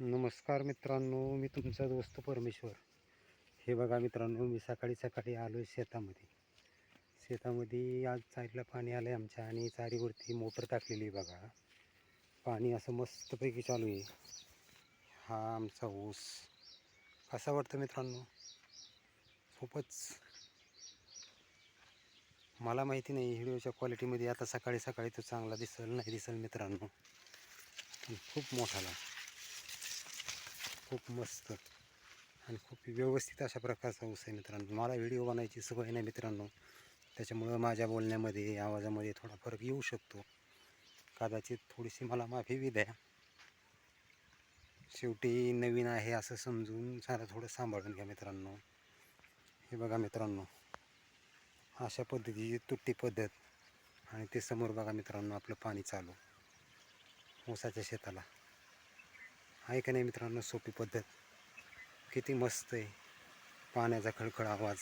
नमस्कार मित्रांनो मी तुमचा दोस्त परमेश्वर. हे बघा मित्रांनो मी सकाळी सकाळी आलो आहे शेतामध्ये. शेतामध्ये आज चारीला पाणी आलं आहे आमच्या आणि चारीवरती मोटर टाकलेली आहे बघा. पाणी असं मस्तपैकी चालू आहे. हा आमचा ऊस. कसा वाटतं मित्रांनो? खूपच. मला माहिती नाही व्हिडिओच्या क्वालिटीमध्ये आता सकाळी सकाळी तो चांगला दिसेल नाही दिसेल मित्रांनो. खूप मोठाला. खूप मस्त आणि खूप व्यवस्थित अशा प्रकारचा ऊस आहे मित्रांनो. मला व्हिडिओ बनायची सवय नाही मित्रांनो. त्याच्यामुळं माझ्या बोलण्यामध्ये आवाजामध्ये थोडा फरक येऊ शकतो. कदाचित थोडीशी मला माफी बी द्या. शेवटी नवीन आहे असं समजून सारा थोडं सांभाळून घ्या मित्रांनो. हे बघा मित्रांनो. अशा पद्धतीची तुट्टी पद्धत. आणि ते समोर बघा मित्रांनो आपलं पाणी चालू. ऊसाच्या शेताला. आहे का नाही मित्रांनो सोपी पद्धत. किती मस्त आहे. पाण्याचा खळखळ आवाज.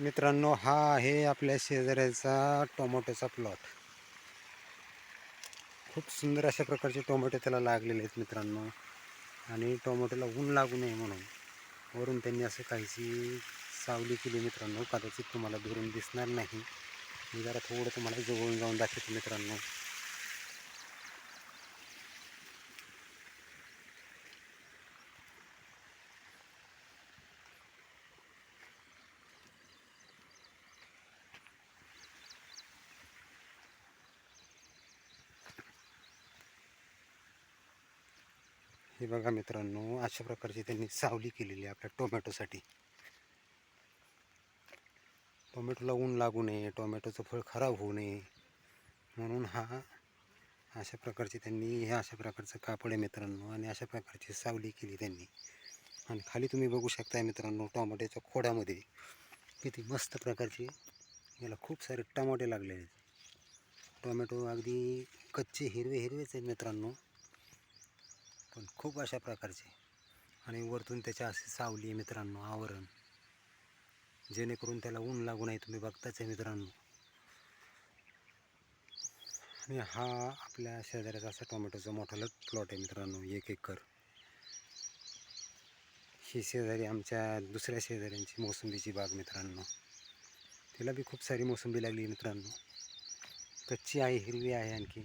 मित्रांनो हा आहे आपल्या शेजाऱ्याचा टोमॅटोचा प्लॉट खूप सुंदर अशा प्रकारचे टोमॅटो त्याला लागलेले आहेत मित्रांनो. आणि टोमॅटोला ऊन लागू नये म्हणून वरून त्यांनी असं काहीशी सावली केली मित्रांनो. कदाचित तुम्हाला दुरून दिसणार नाही. मी जरा थोडं तुम्हाला जवळून जाऊन दाखवतो मित्रांनो. हे बघा मित्रांनो अशा प्रकारची त्यांनी सावली केलेली आहे आपल्या टोमॅटोसाठी. टोमॅटोला ऊन लागू नये टोमॅटोचं फळ खराब होऊ नये म्हणून हा अशा प्रकारची त्यांनी हे अशा प्रकारचं कापड आहे मित्रांनो आणि अशा प्रकारची सावली केली त्यांनी. आणि खाली तुम्ही बघू शकताय मित्रांनो टोमॅटोच्या खोडामध्ये किती मस्त प्रकारचे याला खूप सारे टमाटे लागलेले आहेत. टोमॅटो अगदी कच्चे हिरवे हिरवेच आहेत मित्रांनो. पण खूप अशा प्रकारचे. आणि वरतून त्याच्या असे सावली आहे मित्रांनो आवरण. जेणेकरून त्याला ऊन लागू नये तुम्ही बघताच आहे मित्रांनो. आणि हा आपल्या शेजाऱ्याचा असा टोमॅटोचा मोठा प्लॉट आहे मित्रांनो एक एकर. ही शेजारी आमच्या दुसऱ्या शेजाऱ्यांची मोसंबीची बाग मित्रांनो. तिला बी खूप सारी मोसंबी लागली मित्रांनो. कच्ची आहे हिरवी आहे आणखी.